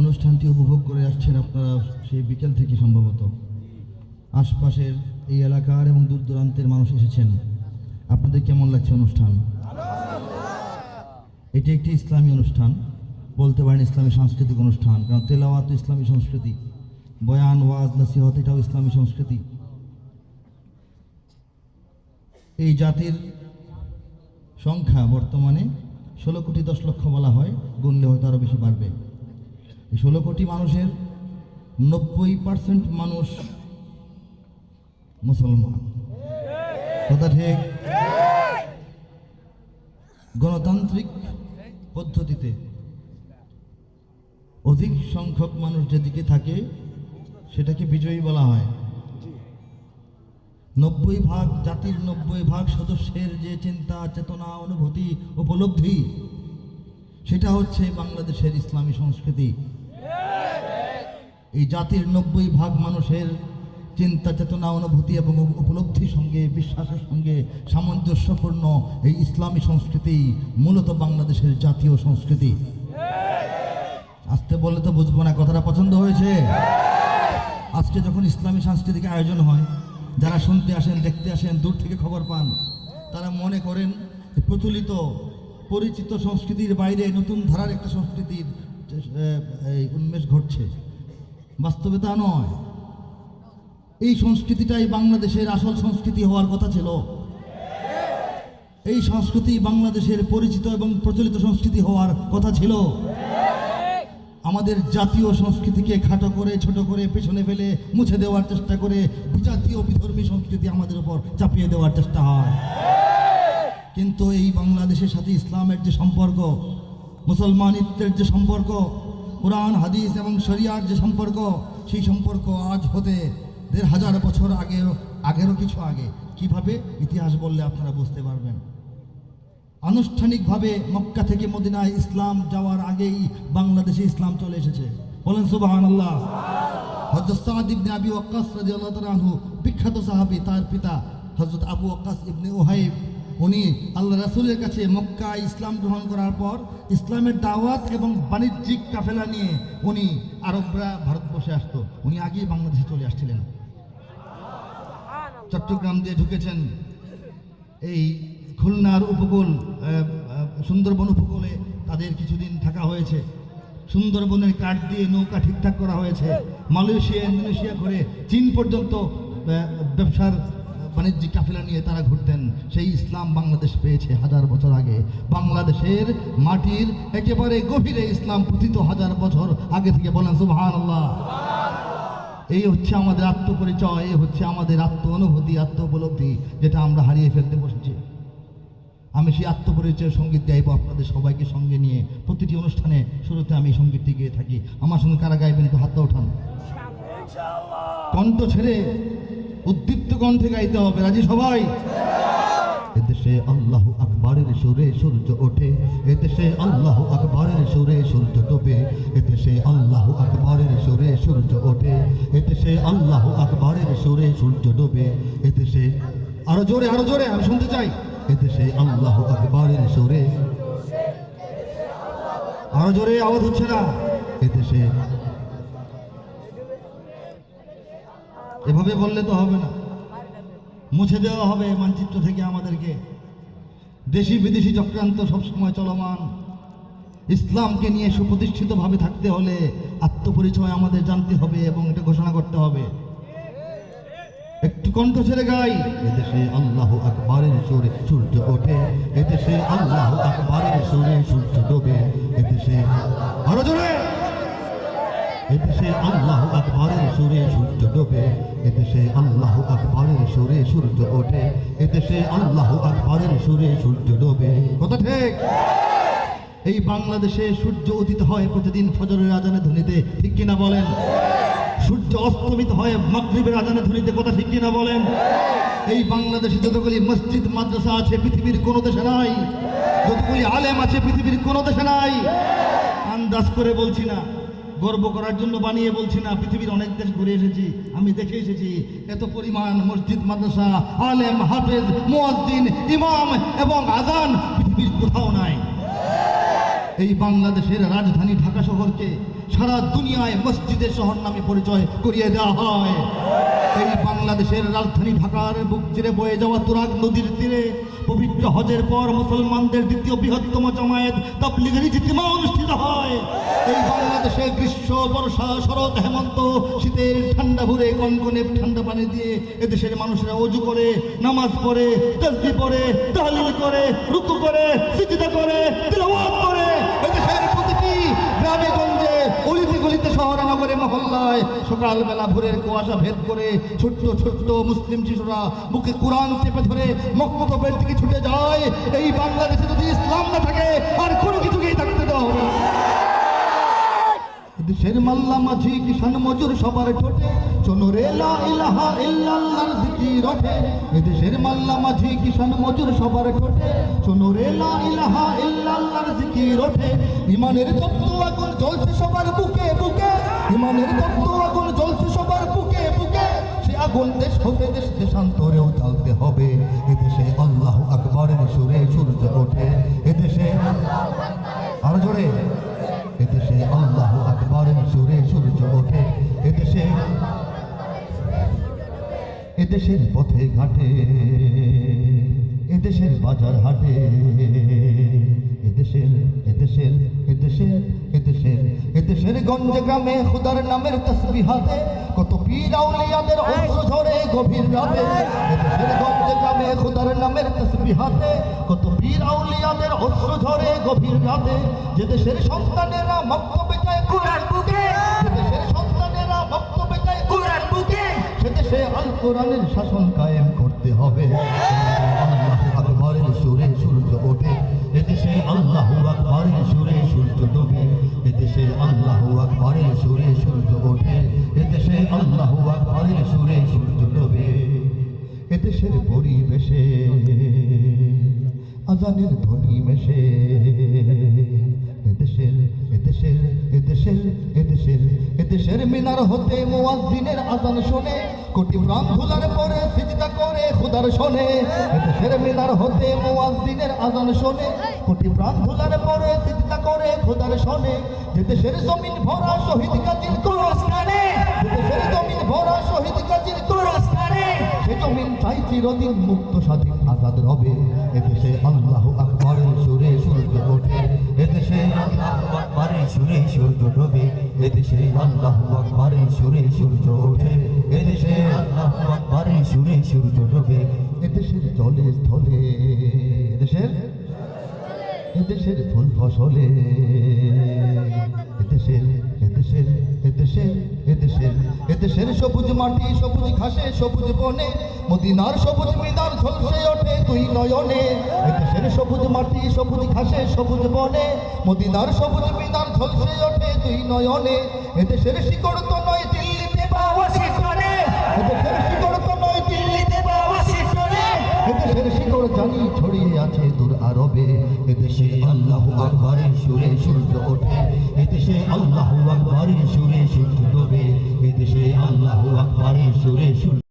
অনুষ্ঠানটি উপভোগ করে আসছেন আপনারা সেই বিকেল থেকে সম্ভবত। আশপাশের এই এলাকার এবং দূর দূরান্তের মানুষ এসেছেন। আপনাদের কেমন লাগছে অনুষ্ঠান? এটি একটি ইসলামী অনুষ্ঠান, বলতে পারেন ইসলামী সাংস্কৃতিক অনুষ্ঠান, কারণ তেলাওয়াত ইসলামী সংস্কৃতি, বয়ান, ওয়াজ, নসিহত, এটাও ইসলামী সংস্কৃতি। এই জাতির সংখ্যা বর্তমানে ষোলো কোটি দশ লক্ষ বলা হয়, গুনলে হয়তো আরও বেশি বাড়বে। ষোলো কোটি মানুষের নব্বই পার্সেন্ট মানুষ মুসলমান। কথা ঠিক? গণতান্ত্রিক পদ্ধতিতে অধিক সংখ্যক মানুষ যেদিকে থাকে, সেটাকে বিজয়ী বলা হয়। নব্বই ভাগ জাতির নব্বই ভাগ সদস্যের যে চিন্তা, চেতনা, অনুভূতি, উপলব্ধি, সেটা হচ্ছে বাংলাদেশের ইসলামী সংস্কৃতি। এই জাতির নব্বই ভাগ মানুষের চিন্তা, চেতনা, অনুভূতি এবং উপলব্ধির সঙ্গে, বিশ্বাসের সঙ্গে সামঞ্জস্যপূর্ণ এই ইসলামী সংস্কৃতি মূলত বাংলাদেশের জাতীয় সংস্কৃতি। আসতে বললে তো বুঝব না, কথাটা পছন্দ হয়েছে? আজকে যখন ইসলামী সাংস্কৃতিক আয়োজন হয়, যারা শুনতে আসেন, দেখতে আসেন, দূর থেকে খবর পান, তারা মনে করেন প্রচলিত, পরিচিত সংস্কৃতির বাইরে নতুন ধারার একটা সংস্কৃতির উন্মেষ ঘটছে। বাস্তবে তা নয়। এই সংস্কৃতিটাই বাংলাদেশের আসল সংস্কৃতি হওয়ার কথা ছিল। এই সংস্কৃতি বাংলাদেশের পরিচিত এবং প্রচলিত সংস্কৃতি হওয়ার কথা ছিল। আমাদের জাতীয় সংস্কৃতিকে খাটো করে, ছোট করে, পেছনে ফেলে, মুছে দেওয়ার চেষ্টা করে বিজাতীয় বিধর্মী সংস্কৃতি আমাদের উপর চাপিয়ে দেওয়ার চেষ্টা হয়। কিন্তু এই বাংলাদেশের সাথে ইসলামের যে সম্পর্ক, মুসলমানিত্বের যে সম্পর্ক কোরআন, হাদিস এবং শরিয়ার যে সম্পর্ক, সেই সম্পর্ক আজ হতে দেড় হাজার বছর আগে, আগেরও কিছু আগে। কীভাবে? ইতিহাস বললে আপনারা বুঝতে পারবেন। আনুষ্ঠানিকভাবে মক্কা থেকে মদিনায় ইসলাম যাওয়ার আগেই বাংলাদেশে ইসলাম চলে এসেছে। বলেন সুবাহান আল্লাহ হজরত আবি ওয়াক্কাস বিখ্যাত সাহাবী, তার পিতা হজরত আবু ওয়াক্কাস ইবনে ওহাইব উনি আল্লাহ রাসূলের কাছে মক্কা ইসলাম গ্রহণ করার পর ইসলামের দাওয়াত এবং বাণিজ্যিক কাফেলা নিয়ে উনি আরবরা ভারতবর্ষে আসতো। উনি আগেই বাংলাদেশে চলে আসছিলেন। চট্টগ্রাম দিয়ে ঢুকেছেন। এই খুলনার উপকূল সুন্দরবন উপকূলে তাদের কিছুদিন থাকা হয়েছে। সুন্দরবনের কাঠ দিয়ে নৌকা ঠিকঠাক করা হয়েছে। মালয়েশিয়া ইন্দোনেশিয়া করে চীন পর্যন্ত ব্যবসার বাণিজ্যিক কাফিলা নিয়ে তারা ঘুরতেন সেই ইসলাম বাংলাদেশ পেয়েছে হাজার বছর আগে। বাংলাদেশের মাটির একেবারে গভীরে ইসলাম পতিত হাজার বছর আগে থেকে বলেন সুবহান আল্লাহ এই হচ্ছে আমাদের আত্মপরিচয় এই হচ্ছে আমাদের আত্ম অনুভূতি আত্ম উপলব্ধি যেটা আমরা হারিয়ে ফেলতে বসেছি। আমি সেই আত্মপরিচয়ের সংগীত গাইবো আপনাদের সবাইকে সঙ্গে নিয়ে। প্রতিটি অনুষ্ঠানে শুরুতে আমি সঙ্গীতটি গেয়ে থাকি। আমার সঙ্গে কারা গাইবেন একটু হাতটা ওঠান কণ্ঠ ছেড়ে উদ্দীপ্ত কণ্ঠে গাইতে হবে। রাজি সবাই? এদেশে আল্লাহ আকবরের সুরে সূর্য ওঠে এদেশে আল্লাহ আকবরের সুরে সূর্য ডোবে এদেশে আল্লাহ আকবরের সুরে সূর্য ওঠে এদেশে আল্লাহ আকবরের সুরে সূর্য ডোবে এদেশে আরও জোরে আরও জোরে, আমি শুনতে চাই। এদেশে আল্লাহ আকবরের সুরে, আরও জোরে, আওয়াজ হচ্ছে না। এদেশে এভাবে বললে তো হবে না। মুছে দেওয়া হবে মানচিত্র থেকে আমাদেরকে। দেশি বিদেশি চক্রান্ত সবসময় চলমান। ইসলামকে নিয়ে সুপ্রতিষ্ঠিতভাবে থাকতে হলে আত্মপরিচয় আমাদের জানতে হবে এবং এটা ঘোষণা করতে হবে। একটু কণ্ঠ ছেড়ে গাই। এদেশে আল্লাহ আকবরের সুরে সূর্য ওঠে। এদেশে আল্লাহ আকবরের সুরে সূর্য ডোবে। এদেশে আরও জোরে। এদেশে আল্লাহ আকবরের সুরে সূর্য ডোবে, এদেশে আল্লাহ আকবরের সুরে সূর্য ওঠে, এদেশে আল্লাহ আকবরের সুরে সূর্য ডোবে। কথা ঠিক? এই বাংলাদেশে সূর্য উদিত হয় প্রতিদিন ফজরের আজানে ধ্বনিতে, ঠিক কিনা বলেন? সূর্য অস্তমিত হয় মাগরিবের আজানে ধ্বনিতে, কথা ঠিক কিনা বলেন? এই বাংলাদেশে যতগুলি মসজিদ, মাদ্রাসা আছে, পৃথিবীর কোনো দেশে নাই। যতগুলি আলেম আছে, পৃথিবীর কোনো দেশে নাই। আন্দাজ করে বলছি না। গর্ব করার জন্য বানিয়ে বলছি না, পৃথিবীর অনেক দেশ ঘুরে এসেছি, আমি দেখে এসেছি এত পরিমাণ মসজিদ, মাদ্রাসা, আলেম, হাফেজ, মুয়াজ্জিন, ইমাম এবং আজান পৃথিবীর কোথাও নাই। এই বাংলাদেশের রাজধানী ঢাকা শহরকে সারা দুনিয়ায় মসজিদের শহর নামে পরিচয় করিয়ে দেওয়া হয়। এই বাংলাদেশের রাজধানী ঢাকার বুক চিরে বয়ে যাওয়া তুরাগ নদীর তীরে, পবিত্র হজের পর মুসলমানদের দ্বিতীয় বৃহত্তম জামায়াত তাবলিগের ইজতিমা অনুষ্ঠিত হয়। এই বাংলাদেশে গ্রীষ্ম, বর্ষা, শরৎ, হেমন্ত, শীতের ঠান্ডা ভরে কনকনে ঠান্ডা পানি দিয়ে এদেশের মানুষরা অজু করে, নামাজ পড়ে তসবি পড়ে, তাহলিল করে, রুকু করে, সিজদা করে, তিলাওয়াত করে এদেশের প্রতিটি গ্রামে গঞ্জে অলিতে গলিতে শহরে নগরে মহল্লায় সকালবেলা ভোরের কুয়াশা ভেদ করে ছোট্ট ছোট্ট মুসলিম শিশুরা মুখে কোরআন চেপে ধরে মক্তবের দিকে ছুটে যায় এই বাংলাদেশে যদি ইসলাম না থাকে, আর কোনো কিছুকেই না। দেশের মাল্লা মাঝি কিষান মজুর সবার ঠোঁটে। শোনো রে লা ইলাহা ইল্লাল্লাহর জিকির ওঠে এদেশের মাল্লা মাঝি কিষান মজুর সবার ঠোঁটে। শোনো রে লা ইলাহা ইল্লাল্লাহর জিকির ওঠে ইমানের তত্ত্ব আগুন জ্বলছে সবার বুকে বুকে। ইমানের তত্ত্ব আগুন জ্বলছে সবার বুকে বুকে। সে আগুন দেশ হতে দেশ দেশান্তরেও জ্বালতে হবে। এদেশে আল্লাহ আকবরের সুরে সূর্য এদেশের পথে ঘাটে, এদেশের বাজার হাটে, এদেশের এদেশের এদেশের এদেশের এদেশের গঞ্জে গ্রামে খুদার নামের তসবিহাতে কত পীর আউলিয়াদের অস্ত্র ঝরে গভীর রাতে, এদেশের গঞ্জে গ্রামে খুদার নামের তসবিহাতে কত পীর আউলিয়াদের অস্ত্র ঝরে গভীর রাতে, যে দেশের সন্তানেরা মক্তবে যায় কোরআন বুকে দেশে আল কোরআনের শাসন কায়েম করতে হবে। সুরে সূর্য ওঠে এদেশে আল্লাহ আকবরের সুরে সূর্য এদেশে আল্লাহ আকবরের সুরে সূর্য ওঠে। এদেশে আল্লাহ আকবরের সুরে সূর্য এদেশের পরিবেশে আজানের ধ্বনি মেশে। এদেশের এদেশের এদেশের এদেশের মিনার হতে মুয়াজ্জিনের আজান শোনে। কোটি প্রাণ ধুলার পরে সিজদা করে খুদার শোনে। এদেশের মিনার হতে মোয়াজিনের আজান শোনে। কোটি প্রাণ ধুলার পরে সিজদা করে খুদার শোনে। যে দেশের জমিন ভরা শহীদ গাজীর কোরস্থানে যে দেশের জমিন ভরা শহীদ গাজীর কোরস্থানে সে জমিন চাই চিরদিন মুক্ত স্বাধীন আজাদ রবে। এদেশে আল্লাহ ওঠে এদেশে আকবরে সুরে সূর্য ডোবে, এদেশে আল্লাহ আকবরে সুরে সূর্য ওঠে, এদেশে আল্লাহ আকবরে সুরে সূর্য ডোবে, এদেশের জলে স্থলে এদেশের এদেশের ফুল ফসলে, এদেশের এদেশের এদেশের এদেশের এদেশের সবুজ মাটি, সবুজ ঘাসে, সবুজ বনে, মদিনার সবুজ মিনার ঝলসে ওঠে তুই নয়নে। এদেশের সবুজ মাটি, সবুজ ঘাসে, সবুজ বনে, মদিনার সবুজ মিনার ঝলসে ওঠে তুই নয়নে। এদেশের শিকড় তো নয়, দিল্লিতে বা আছে দূর আরবে। এদেশে আল্লাহ আকবরে সুরে সূর্য ওঠে। এদেশে আল্লাহ আকবরে সুরে সূর্য ডোবে। এদেশে আল্লাহ আকবরে সুরে সূর্য